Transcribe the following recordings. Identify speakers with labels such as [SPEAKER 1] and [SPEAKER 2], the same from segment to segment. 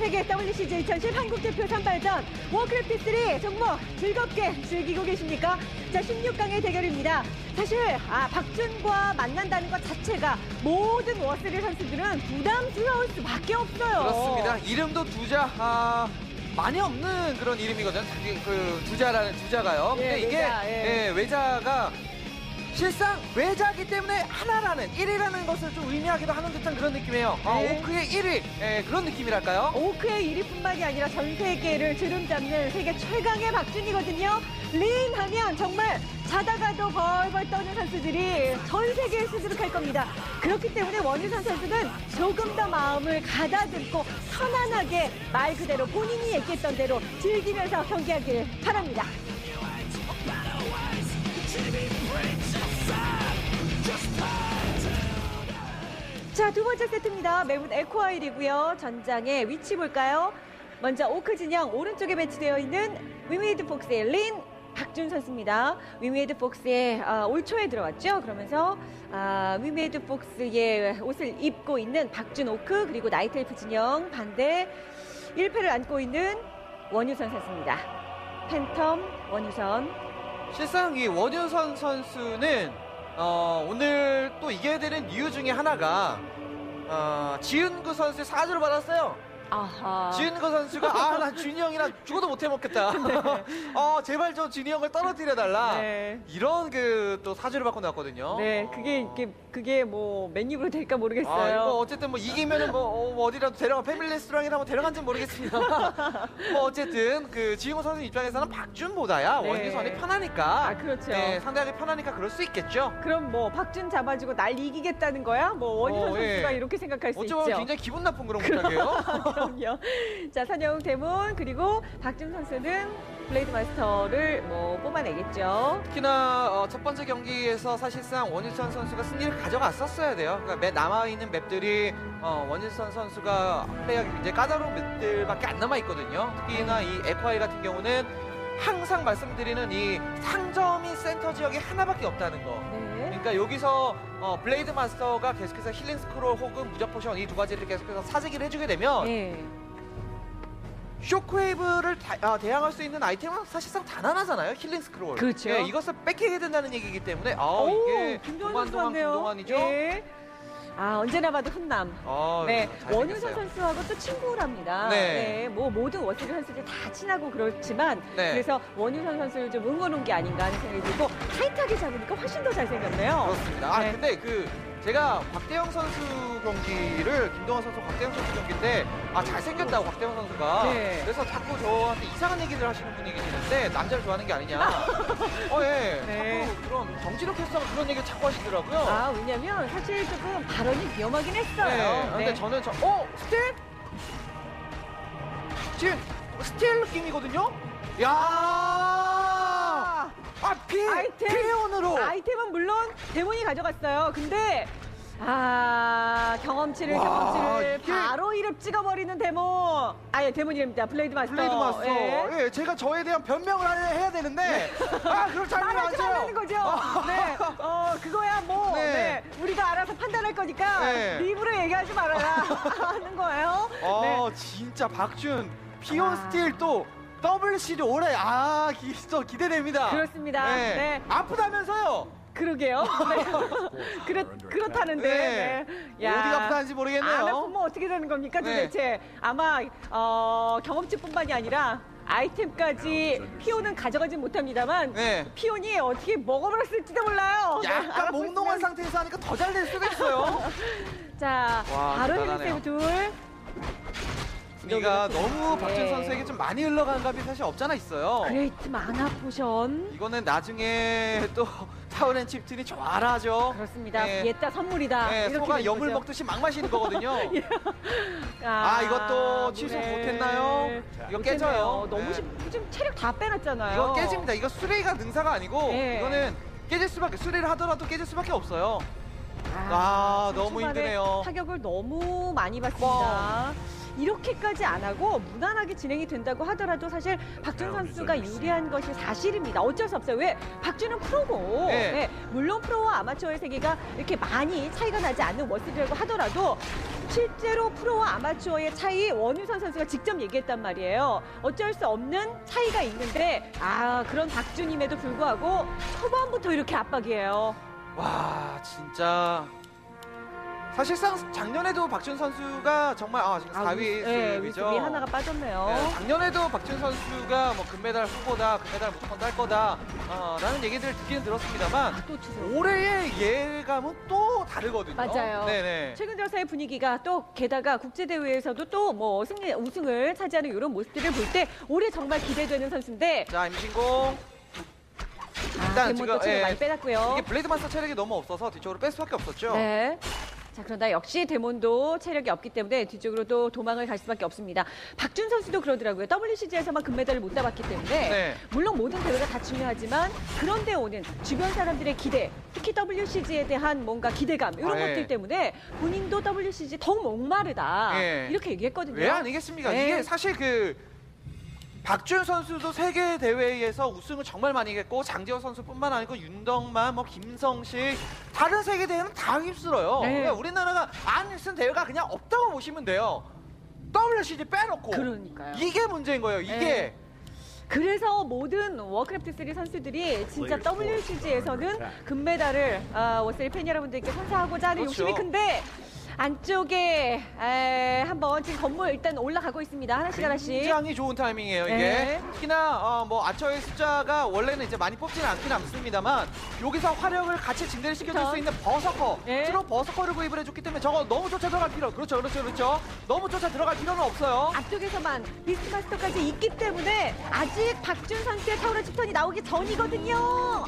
[SPEAKER 1] 세계 WCG 2010 한국 대표 선발전 워크래프트 3 정말 즐겁게 즐기고 계십니까? 자, 16강의 대결입니다. 사실 아, 박준과 만난다는 것 자체가 모든 워스리 선수들은 부담스러울 수밖에 없어요.
[SPEAKER 2] 그렇습니다. 이름도 두자 아, 많이 없는 그런 이름이거든요. 그, 그 두자라는 두자가요.
[SPEAKER 1] 예,
[SPEAKER 2] 근데 이게
[SPEAKER 1] 외자, 예.
[SPEAKER 2] 예, 외자가 실상 외자기 때문에 하나라는 1위라는 것을 좀 의미하기도 하는 듯한 그런 느낌이에요. 아,
[SPEAKER 1] 네.
[SPEAKER 2] 오크의 1위 예, 그런 느낌이랄까요?
[SPEAKER 1] 오크의 1위뿐만이 아니라 전 세계를 주름잡는 세계 최강의 박준이거든요. 린 하면 정말 자다가도 벌벌 떠는 선수들이 전 세계에 수두룩할 겁니다. 그렇기 때문에 원유선 선수는 조금 더 마음을 가다듬고 편안하게 말 그대로 본인이 얘기했던 대로 즐기면서 경기하길 바랍니다. 자, 두 번째 세트입니다. 매분 에코아일이고요. 전장의 위치 볼까요? 먼저 오크 진영 오른쪽에 배치되어 있는 위메이드 폭스의 린 박준 선수입니다. 위메이드 폭스의 아, 올 초에 들어왔죠. 그러면서 아, 위메이드 폭스의 옷을 입고 있는 박준 오크 그리고 나이트엘프 진영 반대 1패를 안고 있는 원유선 선수입니다. 팬텀 원유선
[SPEAKER 2] 실상 이 원효선 선수는 어, 오늘 또 이겨야 되는 이유 중에 하나가 어, 지은구 선수의 사주를 받았어요.
[SPEAKER 1] 아하.
[SPEAKER 2] 지은구 선수가 아 나 준이 형이랑 죽어도 못 해먹겠다. 어 제발 저 준이 형을 떨어뜨려 달라.
[SPEAKER 1] 네.
[SPEAKER 2] 이런 그 또 사주를 받고 나왔거든요.
[SPEAKER 1] 네, 그게 이게 그게 뭐 맨입으로 될까 모르겠어요.
[SPEAKER 2] 아, 이거 어쨌든 뭐 이기면은 뭐, 어, 뭐 어 디라도 데려가 패밀리 레스토랑이나 뭐 데려간지는 모르겠습니다. 뭐 어쨌든 그 지은구 선수 입장에서는 박준보다야
[SPEAKER 1] 네.
[SPEAKER 2] 원유선이 편하니까.
[SPEAKER 1] 아, 그렇죠.
[SPEAKER 2] 네, 상대하기 편하니까 그럴 수 있겠죠.
[SPEAKER 1] 그럼 뭐 박준 잡아주고 날 이기겠다는 거야? 뭐 원희선
[SPEAKER 2] 어, 예.
[SPEAKER 1] 선수가 이렇게 생각할 수
[SPEAKER 2] 어쩌면
[SPEAKER 1] 있죠.
[SPEAKER 2] 굉장히 기분 나쁜 그런 부탁이에요.
[SPEAKER 1] 그럼요. 자, 선영 대문 그리고 박준 선수는 블레이드 마스터를 뭐 뽑아내겠죠.
[SPEAKER 2] 특히나 어, 첫 번째 경기에서 사실상 원일선 선수가 승리를 가져갔었어야 돼요. 그러니까 매 남아있는 맵들이 어, 원일선 선수가 플레이하기 굉장히 까다로운 맵들밖에 안 남아있거든요. 특히나 이 에콰이 같은 경우는 항상 말씀드리는 이 상점이 센터 지역에 하나밖에 없다는 거.
[SPEAKER 1] 네.
[SPEAKER 2] 그러니까 여기서 어, 블레이드 마스터가 계속해서 힐링 스크롤 혹은 무적 포션 이 두 가지를 계속해서 사재기를 해주게 되면
[SPEAKER 1] 네.
[SPEAKER 2] 쇼크웨이브를 다- 아, 대항할 수 있는 아이템은 사실상 단단하잖아요. 힐링 스크롤.
[SPEAKER 1] 그렇죠.
[SPEAKER 2] 예, 이것을 뺏기게 된다는 얘기이기 때문에 아,
[SPEAKER 1] 오,
[SPEAKER 2] 이게
[SPEAKER 1] 김동완
[SPEAKER 2] 동안. 김동완이죠.
[SPEAKER 1] 네. 아, 언제나 봐도 훈남.
[SPEAKER 2] 아,
[SPEAKER 1] 네,
[SPEAKER 2] 잘생겼어요.
[SPEAKER 1] 원유선 선수하고 또 친구랍니다.
[SPEAKER 2] 네.
[SPEAKER 1] 뭐 모든 워스리 선수들 다 친하고 그렇지만
[SPEAKER 2] 네.
[SPEAKER 1] 그래서 원유선 선수를 좀 응원한 게 아닌가 하는 생각이 들고 타이트하게 잡으니까 훨씬 더 잘생겼네요.
[SPEAKER 2] 그렇습니다. 아,
[SPEAKER 1] 네.
[SPEAKER 2] 근데 그 제가 곽대영 선수 경기를 김동완 선수, 곽대영 선수 경기인데 아 잘생겼다고 곽대영 선수가
[SPEAKER 1] 네.
[SPEAKER 2] 그래서 자꾸 저한테 이상한 얘기를 하시는 분이 계시는데 남자를 좋아하는 게 아니냐. 어, 예.
[SPEAKER 1] 네.
[SPEAKER 2] 자꾸 그런 정지력 캐스터가 그런 얘기를 자꾸 하시더라고요.
[SPEAKER 1] 아, 왜냐면 사실 조금 발언이 위험하긴 했어요.
[SPEAKER 2] 네. 근데 저는 저, 어, 스틸? 지금 스틸 느낌이거든요? 야 아, 피,
[SPEAKER 1] 아이템.
[SPEAKER 2] 피해원으로.
[SPEAKER 1] 아이템은 물론 데몬이 가져갔어요. 근데 아 경험치를
[SPEAKER 2] 와,
[SPEAKER 1] 경험치를
[SPEAKER 2] 이게-
[SPEAKER 1] 바로 이름 찍어버리는 데몬. 아예 데몬이랍니다. 블레이드 마스터.
[SPEAKER 2] 블레이드 마스터.
[SPEAKER 1] 예.
[SPEAKER 2] 예, 제가 저에 대한 변명을 하- 해야 되는데, 아, 그걸 잘
[SPEAKER 1] 말하지
[SPEAKER 2] 몰라요.
[SPEAKER 1] 말라는 거죠. 네, 어 그거야 뭐,
[SPEAKER 2] 네.
[SPEAKER 1] 네. 우리가 알아서 판단할 거니까
[SPEAKER 2] 네.
[SPEAKER 1] 네. 입으로 얘기하지 말아라 하는 거예요.
[SPEAKER 2] 어, 진짜 박준, 피온
[SPEAKER 1] 아.
[SPEAKER 2] 스틸 또 WC도 올해, 아, 기, 저 기대됩니다.
[SPEAKER 1] 그렇습니다. 네.
[SPEAKER 2] 아프다면서요?
[SPEAKER 1] 그러게요. 네. 그렇 그렇다는데.
[SPEAKER 2] 네.
[SPEAKER 1] 네. 야.
[SPEAKER 2] 어디가 아프다는지 모르겠네요.
[SPEAKER 1] 안 아프면 어떻게 되는 겁니까
[SPEAKER 2] 네.
[SPEAKER 1] 도대체? 아마 어, 경험치뿐만이 아니라 아이템까지 피오는 가져가지 못합니다만
[SPEAKER 2] 네.
[SPEAKER 1] 피온이 어떻게 먹어버렸을지도 몰라요. 네,
[SPEAKER 2] 약간
[SPEAKER 1] 알아보시면.
[SPEAKER 2] 몽롱한 상태에서 하니까 더 잘 될 수도 있어요.
[SPEAKER 1] 자,
[SPEAKER 2] 와,
[SPEAKER 1] 바로. 힐세브 둘.
[SPEAKER 2] 분위기가 너무 박준
[SPEAKER 1] 네.
[SPEAKER 2] 선수에게 좀 많이 흘러간 감이 사실 없잖아 있어요.
[SPEAKER 1] 그레이트 마나 포션.
[SPEAKER 2] 이거는 나중에 또 타우렌 칩튼이 좋아라 하죠.
[SPEAKER 1] 그렇습니다.
[SPEAKER 2] 네.
[SPEAKER 1] 얘따 선물이다.
[SPEAKER 2] 네,
[SPEAKER 1] 이렇게
[SPEAKER 2] 소가
[SPEAKER 1] 되는
[SPEAKER 2] 염을
[SPEAKER 1] 거죠.
[SPEAKER 2] 먹듯이 막 마시는 거거든요.
[SPEAKER 1] 아,
[SPEAKER 2] 아, 이것도 취소
[SPEAKER 1] 네.
[SPEAKER 2] 못했나요? 이거 깨져요.
[SPEAKER 1] 너무
[SPEAKER 2] 네.
[SPEAKER 1] 쉽, 지금 체력 다 빼놨잖아요.
[SPEAKER 2] 이거 깨집니다. 이거 수레이가 능사가 아니고
[SPEAKER 1] 네.
[SPEAKER 2] 이거는 깨질 수밖에 수레를 하더라도 깨질 수밖에 없어요. 아, 너무
[SPEAKER 1] 초반에
[SPEAKER 2] 힘드네요.
[SPEAKER 1] 타격을 너무 많이 받습니다. 이렇게까지 안 하고 무난하게 진행이 된다고 하더라도 사실 박준 선수가 유리한 것이 사실입니다. 어쩔 수 없어요. 왜 박준은 프로고
[SPEAKER 2] 네.
[SPEAKER 1] 네, 물론 프로와 아마추어의 세계가 이렇게 많이 차이가 나지 않는 워스이라고 하더라도 실제로 프로와 아마추어의 차이 원유선 선수가 직접 얘기했단 말이에요. 어쩔 수 없는 차이가 있는데 아 그런 박준임에도 불구하고 초반부터 이렇게 압박이에요.
[SPEAKER 2] 와 진짜 사실상 작년에도 박준 선수가 정말 아 지금 4위
[SPEAKER 1] 네,
[SPEAKER 2] 수입이죠.
[SPEAKER 1] 위습이 하나가 빠졌네요.
[SPEAKER 2] 네, 작년에도 박준 선수가 뭐 금메달 후보다 금메달 무조건 딸 거다 어, 라는 얘기들을 듣기는 들었습니다만
[SPEAKER 1] 아, 또.
[SPEAKER 2] 올해의 예감은 또 다르거든요.
[SPEAKER 1] 맞아요.
[SPEAKER 2] 네네.
[SPEAKER 1] 최근 들어서의 분위기가 또 게다가 국제 대회에서도 또 뭐 승리 우승을 차지하는 이런 모습들을 볼 때 올해 정말 기대되는 선수인데
[SPEAKER 2] 자 임신공
[SPEAKER 1] 아,
[SPEAKER 2] 일단 지금, 예,
[SPEAKER 1] 많이 빼놨고요.
[SPEAKER 2] 이게 블레이드 마스터 체력이 너무 없어서 뒤쪽으로 뺄 수밖에 없었죠.
[SPEAKER 1] 네. 자, 그러나 역시 데몬도 체력이 없기 때문에 뒤쪽으로 도 도망을 갈 수밖에 없습니다. 박준 선수도 그러더라고요. WCG에서만 금메달을 못 따봤기 때문에
[SPEAKER 2] 네.
[SPEAKER 1] 물론 모든 대회가 다 중요하지만 그런데 오는 주변 사람들의 기대, 특히 WCG에 대한 뭔가 기대감 이런
[SPEAKER 2] 아, 예.
[SPEAKER 1] 것들 때문에 본인도 WCG 더욱 목마르다
[SPEAKER 2] 예.
[SPEAKER 1] 이렇게 얘기했거든요.
[SPEAKER 2] 왜 아니겠습니까?
[SPEAKER 1] 네.
[SPEAKER 2] 이게 사실 그 박준 선수도 세계 대회에서 우승을 정말 많이 했고 장재원 선수뿐만 아니고 윤덕만, 뭐 김성식 다른 세계 대회는 다 휩쓸어요.
[SPEAKER 1] 네.
[SPEAKER 2] 그러니까 우리나라가 안 쓴 대회가 그냥 없다고 보시면 돼요. WCG 빼놓고
[SPEAKER 1] 그러니까요.
[SPEAKER 2] 이게 문제인 거예요. 이게
[SPEAKER 1] 네. 그래서 모든 워크래프트 3 선수들이 진짜 WCG에서는 금메달을 아, 워세리 팬 여러분들께 선사하고자 하는
[SPEAKER 2] 그렇죠.
[SPEAKER 1] 욕심이 큰데 안쪽에 에, 한번 지금 건물 일단 올라가고 있습니다. 하나씩 하나씩.
[SPEAKER 2] 굉장히 좋은 타이밍이에요. 이게
[SPEAKER 1] 네.
[SPEAKER 2] 특히나 어, 뭐 아처의 숫자가 원래는 이제 많이 뽑지는 않긴 않습니다만 여기서 화력을 같이 증대를 시켜줄
[SPEAKER 1] 그쵸.
[SPEAKER 2] 수 있는 버서커,
[SPEAKER 1] 네.
[SPEAKER 2] 주로 버서커를 구입을 해줬기 때문에 저거 너무 쫓아 들어갈 필요, 그렇죠, 그렇죠, 그렇죠. 너무 쫓아 들어갈 필요는 없어요.
[SPEAKER 1] 앞쪽에서만 비스마스터까지 있기 때문에 아직 박준 선수의 타오르 칩턴이 나오기 전이거든요.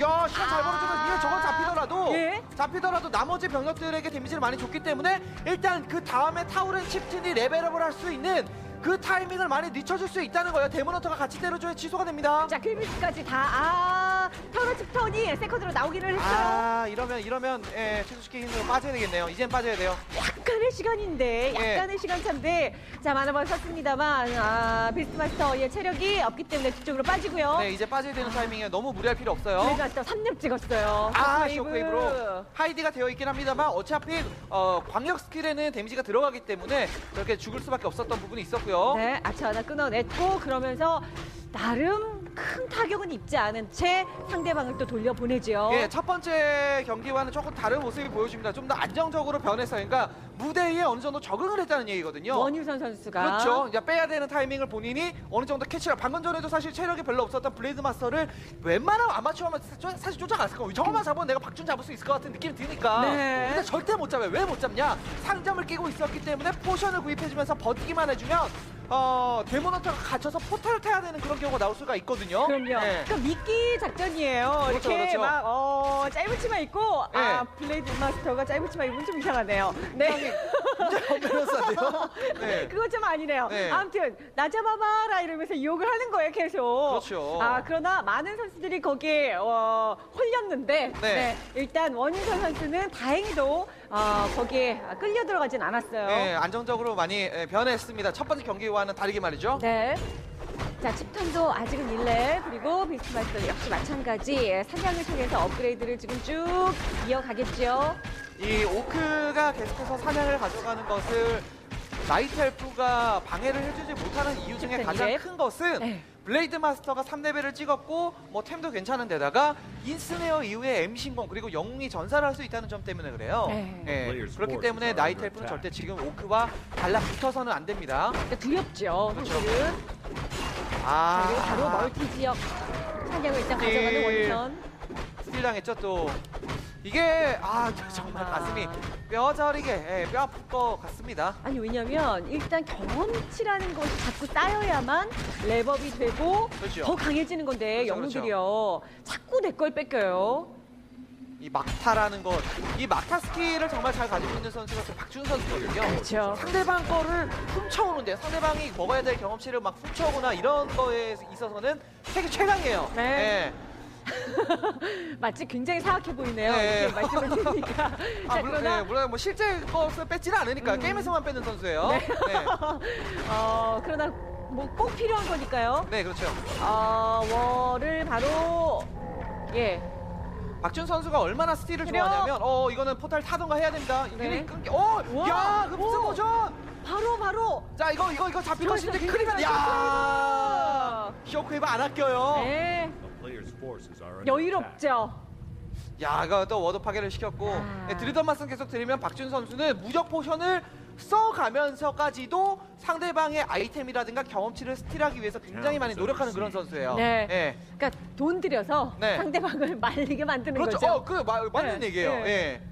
[SPEAKER 2] 야, 시간 잘
[SPEAKER 1] 아.
[SPEAKER 2] 벌어주면 이게 저건 잡히더라도
[SPEAKER 1] 예.
[SPEAKER 2] 잡히더라도 나머지 병력들에게 데미지를 많이 줬기 때문에 일단 그 다음에 타우른 칩튼이 레벨업을 할 수 있는 그 타이밍을 많이 늦춰줄 수 있다는 거예요. 데모너터가 같이 때려줘야 취소가 됩니다.
[SPEAKER 1] 자, 킬비스까지 다, 아, 타오르 칩턴이 세컨드로 나오기를 했어요.
[SPEAKER 2] 아 이러면 이러면 예, 취소시키기 힘들어 빠져야 되겠네요. 이젠 빠져야 돼요.
[SPEAKER 1] 약간의 시간인데,
[SPEAKER 2] 예.
[SPEAKER 1] 약간의 시간 차인데, 자, 만화번 썼습니다만, 아, 비스마스터의 체력이 없기 때문에 뒤쪽으로 빠지고요.
[SPEAKER 2] 네 이제 빠져야 되는 타이밍에 너무 무리할 필요 없어요.
[SPEAKER 1] 블레드마스터 3렙 찍었어요.
[SPEAKER 2] 아
[SPEAKER 1] 쇼크웨이브.
[SPEAKER 2] 쇼크웨이브로 하이디가 되어 있긴 합니다만 어차피 어, 광역 스킬에는 데미지가 들어가기 때문에 그렇게 죽을 수밖에 없었던 부분이 있었고요.
[SPEAKER 1] 네, 아차 하나 끊어냈고, 그러면서 나름 큰 타격은 입지 않은 채 상대방을 또 돌려보내죠.
[SPEAKER 2] 예, 첫 번째 경기와는 조금 다른 모습이 보여집니다. 좀 더 안정적으로 변했어요. 그러니까 무대에 어느 정도 적응을 했다는 얘기거든요.
[SPEAKER 1] 원유선 선수가.
[SPEAKER 2] 그렇죠. 이제 빼야 되는 타이밍을 본인이 어느 정도 캐치를. 방금 전에도 사실 체력이 별로 없었던 블레이드 마스터를 웬만하면 아마추어만 사- 사실 쫓아갔을 거예요. 저것만 잡으면 내가 박준 잡을 수 있을 것 같은 느낌이 드니까.
[SPEAKER 1] 네.
[SPEAKER 2] 근데 절대 못 잡아요. 왜 못 잡냐? 상점을 끼고 있었기 때문에 포션을 구입해주면서 버티기만 해주면 어, 데모너터가 갇혀서 포탈을 타야 되는 그런 경우가 나올 수가 있거든요.
[SPEAKER 1] 그럼요.
[SPEAKER 2] 네.
[SPEAKER 1] 그러니까 미끼 작전이에요.
[SPEAKER 2] 그렇죠,
[SPEAKER 1] 이렇게
[SPEAKER 2] 그렇죠.
[SPEAKER 1] 막 어, 짧은 치마 입고 아
[SPEAKER 2] 네.
[SPEAKER 1] 블레이드 마스터가 짧은 치마 입으면 좀 이상하네요. 네.
[SPEAKER 2] 굉장히 변호사인데요. 네.
[SPEAKER 1] 그건 좀 아니네요.
[SPEAKER 2] 네.
[SPEAKER 1] 아무튼 나 잡아봐라 이러면서 유혹을 하는 거예요 계속.
[SPEAKER 2] 그렇죠.
[SPEAKER 1] 아 그러나 많은 선수들이 거기에 어, 홀렸는데
[SPEAKER 2] 네.
[SPEAKER 1] 일단 원윤선 선수는 다행히도 어, 거기에 끌려 들어가진 않았어요.
[SPEAKER 2] 네, 안정적으로 많이 예, 변했습니다. 첫 번째 경기와는 다르게 말이죠.
[SPEAKER 1] 네. 자, 칩턴도 아직은 1렙, 그리고 비스마스터 역시 마찬가지 예, 사냥을 통해서 업그레이드를 지금 쭉 이어가겠죠.
[SPEAKER 2] 이 오크가 계속해서 사냥을 가져가는 것을 나이트 엘프가 방해를 해주지 못하는 이유 중에 가장. 큰 것은
[SPEAKER 1] 네.
[SPEAKER 2] 블레이드 마스터가 3레벨을 찍었고 뭐 템도 괜찮은 데다가 인스네어 이후에 엠신공 그리고 영웅이 전사를 할 수 있다는 점 때문에 그래요.
[SPEAKER 1] 네.
[SPEAKER 2] 예, 그렇기 때문에 나이트 엘프는 절대 지금 오크와 달라붙어서는 안 됩니다.
[SPEAKER 1] 그러니까 두렵죠,
[SPEAKER 2] 그렇죠.
[SPEAKER 1] 사실은.
[SPEAKER 2] 아,
[SPEAKER 1] 자, 그리고 바로 멀티 지역 사냥을 일단 가져가는
[SPEAKER 2] 예.
[SPEAKER 1] 원선.
[SPEAKER 2] 스틸 당했죠 또. 이게 아 정말
[SPEAKER 1] 아.
[SPEAKER 2] 가슴이 뼈저리게 예, 뼈 아플 것 같습니다.
[SPEAKER 1] 아니 왜냐면 일단 경험치라는 것이 자꾸 쌓여야만 랩업이 되고
[SPEAKER 2] 그렇죠.
[SPEAKER 1] 더 강해지는 건데
[SPEAKER 2] 그렇죠,
[SPEAKER 1] 영웅들이요 자꾸 내 걸 뺏겨요.
[SPEAKER 2] 이 막타라는 것, 이 막타 스킬을 정말 잘 가지고 있는 선수가 그 박준 선수거든요.
[SPEAKER 1] 그렇죠.
[SPEAKER 2] 상대방 거를 훔쳐오는데 상대방이 먹어야 될 경험치를 막 훔쳐오거나 이런 거에 있어서는 세계 최강이에요.
[SPEAKER 1] 네.
[SPEAKER 2] 예.
[SPEAKER 1] 마치 굉장히 사악해 보이네요.
[SPEAKER 2] 네.
[SPEAKER 1] 이렇게 말씀을 드리니까.
[SPEAKER 2] 아,
[SPEAKER 1] 자,
[SPEAKER 2] 물론,
[SPEAKER 1] 그러나
[SPEAKER 2] 네, 물론 뭐 실제 것을 뺏지는 않으니까
[SPEAKER 1] 음.
[SPEAKER 2] 게임에서만 뺏는 선수예요.
[SPEAKER 1] 네.
[SPEAKER 2] 네.
[SPEAKER 1] 어, 그러나 뭐 꼭 필요한 거니까요.
[SPEAKER 2] 네, 그렇죠.
[SPEAKER 1] 어, 월을 바로 예.
[SPEAKER 2] 박준 선수가 얼마나 스틸을
[SPEAKER 1] 그래요?
[SPEAKER 2] 좋아하냐면 어 이거는 포탈 타던가 해야 됩니다.
[SPEAKER 1] 네.
[SPEAKER 2] 끊기. 어,
[SPEAKER 1] 우와.
[SPEAKER 2] 야, 그 무슨
[SPEAKER 1] 오.
[SPEAKER 2] 버전?
[SPEAKER 1] 바로 바로
[SPEAKER 2] 자, 이거 이거 이거 잡힐 것인데 크림. 야, 쇼크웨이브 안 아껴요.
[SPEAKER 1] 네. 여유롭죠.
[SPEAKER 2] 야, 이거 또 워드 파괴를 시켰고
[SPEAKER 1] 아.
[SPEAKER 2] 네, 드리던 말씀 계속 드리면 박준 선수는 무적 포션을 써가면서까지도 상대방의 아이템이라든가 경험치를 스틸하기 위해서 굉장히 많이 노력하는 그런 선수예요.
[SPEAKER 1] 네.
[SPEAKER 2] 예.
[SPEAKER 1] 그러니까 돈 들여서
[SPEAKER 2] 네.
[SPEAKER 1] 상대방을 말리게 만드는
[SPEAKER 2] 그렇죠.
[SPEAKER 1] 거죠.
[SPEAKER 2] 어, 그 마- 맞는
[SPEAKER 1] 네,
[SPEAKER 2] 얘기예요.
[SPEAKER 1] 네.
[SPEAKER 2] 예.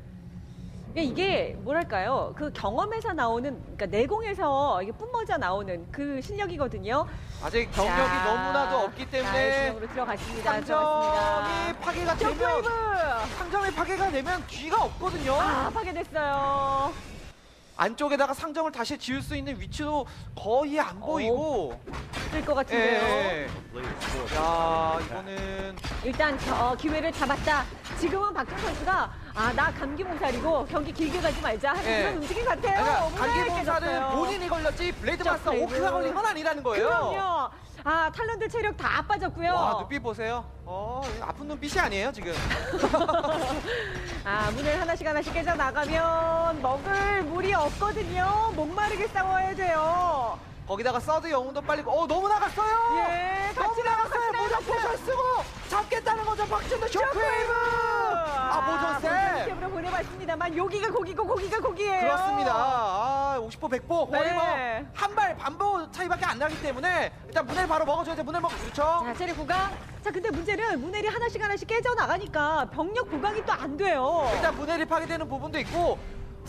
[SPEAKER 1] 그러니까 이게 뭐랄까요? 그 경험에서 나오는 그러니까 내공에서 이게 뿜어져 나오는 그 실력이거든요.
[SPEAKER 2] 아직 경력이
[SPEAKER 1] 자,
[SPEAKER 2] 너무나도 없기
[SPEAKER 1] 자,
[SPEAKER 2] 때문에
[SPEAKER 1] 진영으로 들어갔습니다. 들어갔습니다.
[SPEAKER 2] 파괴가! 되면 상점이 파괴가 되면 뒤가 없거든요.
[SPEAKER 1] 아, 파괴됐어요.
[SPEAKER 2] 안쪽에다가 상점을 다시 지을 수 있는 위치도 거의 안 보이고.
[SPEAKER 1] 쓸것
[SPEAKER 2] 예.
[SPEAKER 1] 같은데요.
[SPEAKER 2] 예.
[SPEAKER 3] Forces
[SPEAKER 2] 야. 이거는
[SPEAKER 1] 일단 저, 어, 기회를 잡았다. 지금은 박준 선수가 아, 나 감기 몸살이고 경기 길게 가지 말자 하는
[SPEAKER 2] 예.
[SPEAKER 1] 그런 움직임 같아요.
[SPEAKER 2] 그러니까 단기봉사는
[SPEAKER 1] 깨졌어요.
[SPEAKER 2] 본인이 걸렸지 블레이드
[SPEAKER 1] 자,
[SPEAKER 2] 마스터. 오크가 걸린 건 아니라는 거예요.
[SPEAKER 1] 그럼요. 아, 탈론들 체력 다 빠졌고요.
[SPEAKER 2] 와, 눈빛 보세요. 어, 아픈 눈빛이 아니에요, 지금.
[SPEAKER 1] 아, 문을 하나씩 하나씩 깨져 나가면 먹을 물이 없거든요. 목마르게 싸워야 돼요.
[SPEAKER 2] 거기다가 서드 영웅도 빨리 어 너무 나갔어요.
[SPEAKER 1] 예,
[SPEAKER 2] 너무
[SPEAKER 1] 같이
[SPEAKER 2] 나갔어요.
[SPEAKER 1] 나갔어요.
[SPEAKER 2] 모전 포션 쓰고 잡겠다는 거죠. 박준도 쇼크웨이브. 아 모전 세.
[SPEAKER 1] 으로 보내봤습니다만 여기가 고기고 고기가 고기예요.
[SPEAKER 2] 그렇습니다. 아, 50% 100% 거의
[SPEAKER 1] 네.
[SPEAKER 2] 뭐한 발 반보 차이밖에 안 나기 때문에 일단 문을 바로 먹어줘야 돼. 문을 먹 그렇죠.
[SPEAKER 1] 자, 부강. 자, 근데 문제는 문헬이 하나씩 하나씩 깨져 나가니까 병력 부강이 또 안 돼요.
[SPEAKER 2] 일단 문헬이 파괴되는 부분도 있고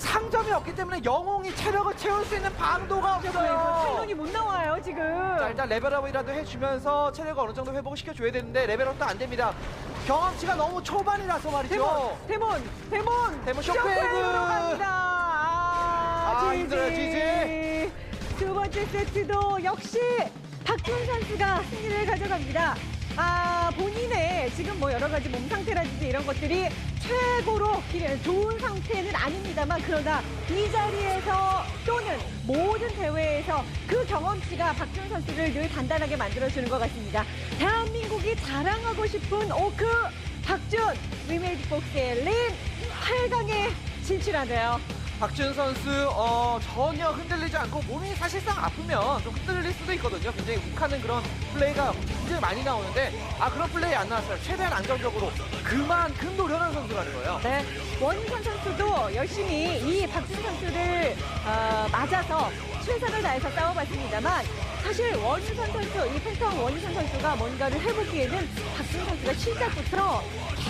[SPEAKER 2] 상점이 없기 때문에 영웅이 체력을 채울 수 있는 방도가
[SPEAKER 1] 탈론이
[SPEAKER 2] 없어요.
[SPEAKER 1] 못 나와요 지금.
[SPEAKER 2] 자 일단 레벨업이라도 해주면서 체력을 어느 정도 회복을 시켜줘야 되는데 레벨업도 안 됩니다. 경험치가 너무 초반이라서 말이죠.
[SPEAKER 1] 데몬, 데몬, 데몬,
[SPEAKER 2] 데몬 쇼크웨이브.
[SPEAKER 1] 쇼크웨이브로 갑니다. 아,
[SPEAKER 2] 아. 힘들어요, 지지.
[SPEAKER 1] 두 번째 세트도 역시 박준 선수가 승리를 가져갑니다. 아, 본인의 지금 뭐 여러 가지 몸 상태라든지 이런 것들이 최고로 길- 좋은 상태는 아닙니다만 그러나 이 자리에서 또는 모든 대회에서 그 경험치가 박준 선수를 늘 단단하게 만들어주는 것 같습니다. 대한민국이 자랑하고 싶은 오크 박준 위메이드 복스의 린 8강에 진출하네요.
[SPEAKER 2] 박준 선수 어, 전혀 흔들리지 않고 몸이 사실상 아프면 좀 흔들릴 수도 있거든요. 굉장히 욱하는 그런 플레이가 굉장히 많이 나오는데 아 그런 플레이 안 나왔어요. 최대한 안정적으로 그만큼 노련한 선수라는 거예요.
[SPEAKER 1] 네, 원희선 선수도 열심히 이 박준 선수를 어, 맞아서 최선을 다해서 싸워봤습니다만 사실 원희선 선수, 이 팬텀 원희선 선수가 뭔가를 해보기에는 박준 선수가 시작부터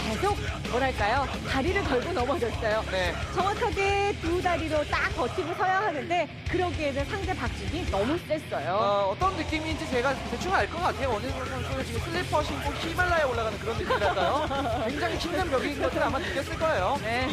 [SPEAKER 1] 계속 뭐랄까요 다리를 걸고 넘어졌어요.
[SPEAKER 2] 네.
[SPEAKER 1] 정확하게 두 다리로 딱 버티고 서야 하는데 그러기에는 상대 박준이 너무 셌어요.
[SPEAKER 2] 어, 어떤 느낌인지 제가 대충 알 것 같아요. 원희선 선수는 지금 슬리퍼 신고 히말라야 올라가는 그런 느낌이랄까요? 굉장히 힘든 벽인 것을 아마 느꼈을 거예요.
[SPEAKER 1] 네.